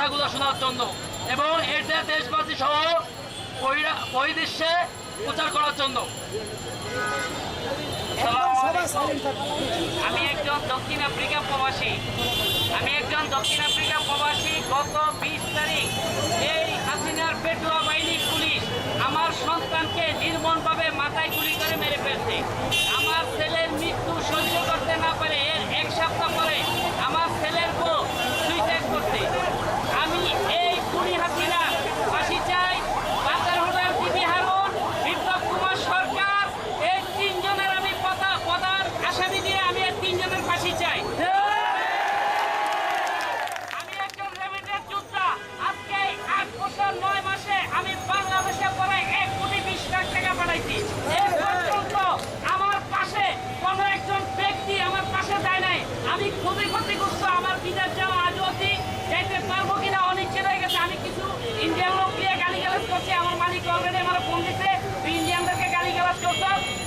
কথাগুলো শোনার জন্য। এবং এটা দেশবাসী সহ বহিরা- প্রচার করার জন্য। আমি একজন দক্ষিণ আফ্রিকা প্রবাসী। আমি একজন দক্ষিণ আফ্রিকা প্রবাসী গত বিশ তারিখ। এই হাসিনার পেটুয়া বাহিনী পুলিশ আমার সন্তানকে নির্মমভাবে মাথায় গুলি করে মেরে ফেলছে। আমার ছেলের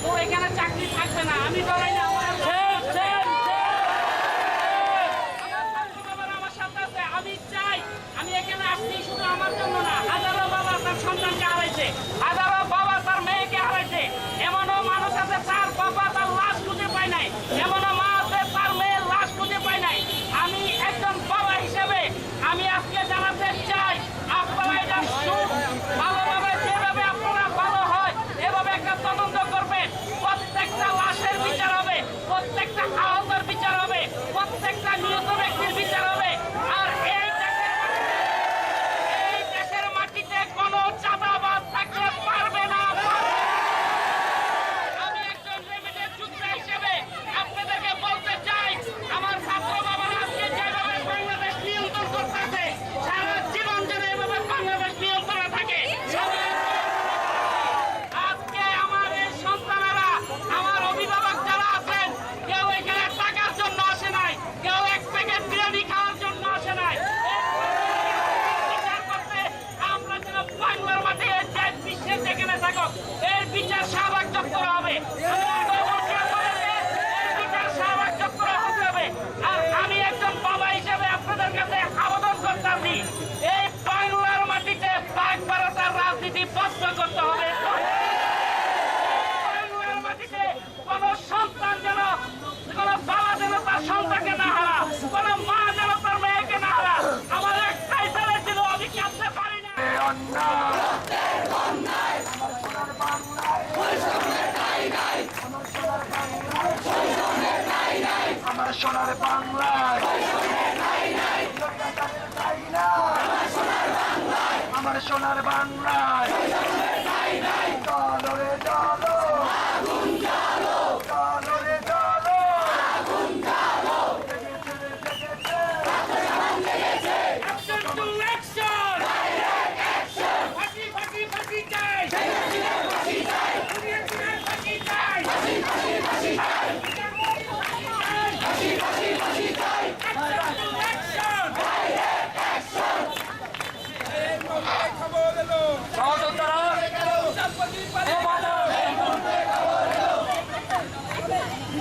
করছ এখানে চাকরি থাকবে না। আমি ডরাই না। আমি চাই। আমি এখানে আসছি শুধু আমার জন্য না হাজারো বাবা তার সন্তানকে হারাইছে। হাজারো সন্তান বাবা তার সন্তানকে না হারা মা তার মেয়েকে না হারা, আমার আমি পারি না। আমার সোনার বাংলায়। আমার সোনার বাংলায়। চলো রে চলো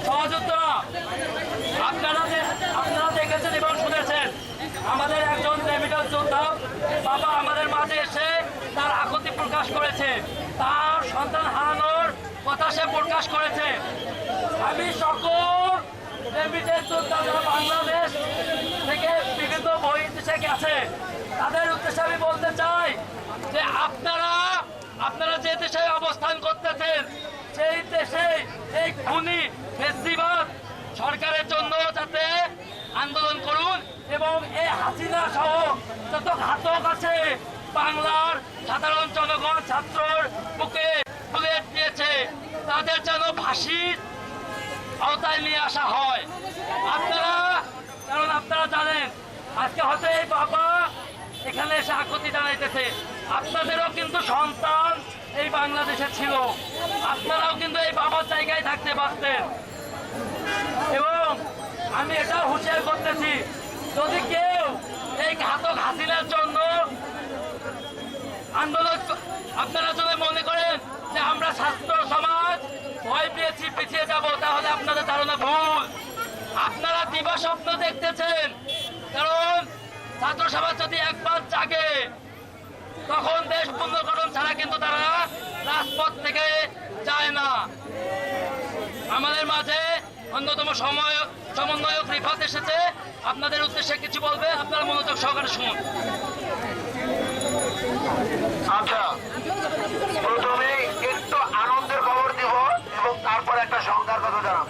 সহযোদ্ধারা আপনারা আপনারা দেখেছেন এবং শুনেছেন, আমাদের একজন রেমিটাল যোদ্ধা বাবা আমাদের মাঝে এসে তার আকুতি প্রকাশ করেছে। তার সন্তান হারানোর কথা সে প্রকাশ করেছে। আমি সকল রেমিটেন্স যোদ্ধা যারা বাংলাদেশ থেকে বিভিন্ন বহির্দেশে গেছে, তাদের উদ্দেশ্যে আমি বলতে চাই যে আপনারা আপনারা যে দেশে অবস্থান করতেছেন সেই দেশে, এই খুনি ফেস্টিভাল সরকারের জন্য যাতে আন্দোলন করুন এবং এই হাসিনা সহ যত ঘাতক আছে, বাংলার সাধারণ জনগণ, ছাত্রর বুকে বুলেট দিয়েছে, তাদের যেন ফাঁসির আওতায় নিয়ে আসা হয়। আপনারা, কারণ আপনারা জানেন, আজকে হয়তো এই বাবা এখানে এসে আকুতি জানাইতেছে। আপনাদেরও কিন্তু সন্তান এই বাংলাদেশে ছিল। আপনারাও কিন্তু এই বাবার জায়গায় থাকতে পারতেন। এবং আমি এটাও হুঁশিয়ার করতেছি, যদি কেউ এই ঘাতক হাসিনার জন্য আন্দোলন আপনারা যদি মনে করেন যে আমরা ছাত্র সমাজ ভয় পেয়েছি, পিছিয়ে যাব, তাহলে আপনাদের ধারণা ভুল। আপনারা দিবা স্বপ্ন দেখতেছেন, কারণ ছাত্র সমাজ যদি একবার জাগে তখন দেশ পুনর্গঠন ছাড়া কিন্তু তারা রাজপথ থেকে যায় না। আমাদের মাঝে অন্যতম সময় সমন্বয়ক রিফাত এসেছে। আপনাদের উদ্দেশ্যে কিছু বলবে? আপনারা মনোযোগ সহকারে শুনুন। আচ্ছা প্রথমে একটু আনন্দের খবর দিব এবং তারপর একটা সংখ্যার কথা জানাব।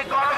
¡Económico!